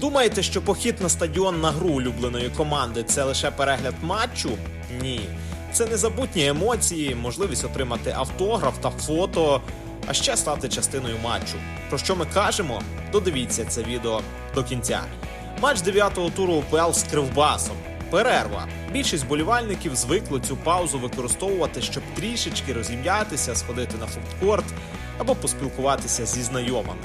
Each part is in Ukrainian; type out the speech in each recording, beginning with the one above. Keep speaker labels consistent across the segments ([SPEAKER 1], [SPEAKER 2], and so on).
[SPEAKER 1] Думаєте, що похід на стадіон на гру улюбленої команди це лише перегляд матчу? Ні. Це незабутні емоції, можливість отримати автограф та фото, а ще стати частиною матчу. Про що ми кажемо? Додивіться це відео до кінця. Матч 9-го туру УПЛ з Кривбасом. Перерва. Більшість болівальників звикли цю паузу використовувати, щоб трішечки розім'ятися, сходити на фудкорт або поспілкуватися зі знайомими.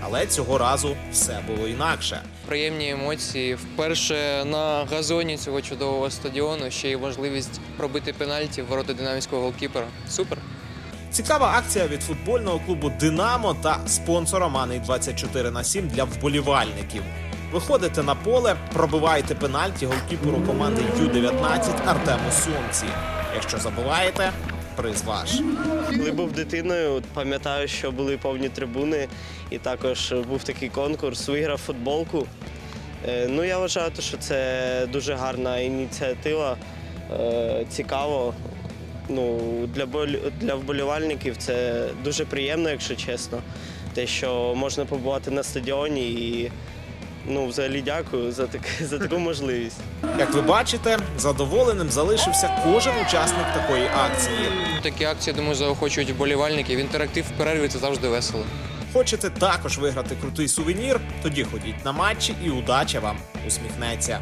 [SPEAKER 1] Але цього разу все було інакше.
[SPEAKER 2] Приємні емоції. Вперше на газоні цього чудового стадіону ще й можливість пробити пенальті в ворота динамівського голкіпера. Супер.
[SPEAKER 1] Цікава акція від футбольного клубу Динамо та спонсора Мани 24 на 7 для вболівальників. Виходите на поле, пробиваєте пенальті голкіперу команди Ю-19 Артему Сумці. Якщо забуваєте, приз ваш.
[SPEAKER 3] Коли був дитиною, пам'ятаю, що були повні трибуни, і також був такий конкурс, виграв футболку. Е, Ну, я вважаю, що це дуже гарна ініціатива, е, цікаво. Ну, для, для вболівальників це дуже приємно, якщо чесно. Те, що можна побувати на стадіоні і ну, взагалі дякую за, так, за таку можливість.
[SPEAKER 1] Як ви бачите, задоволеним залишився кожен учасник такої акції.
[SPEAKER 2] Такі акції, думаю, заохочують вболівальників. Інтерактив в перерві це завжди весело.
[SPEAKER 1] Хочете також виграти крутий сувенір? Тоді ходіть на матчі і удача вам усміхнеться.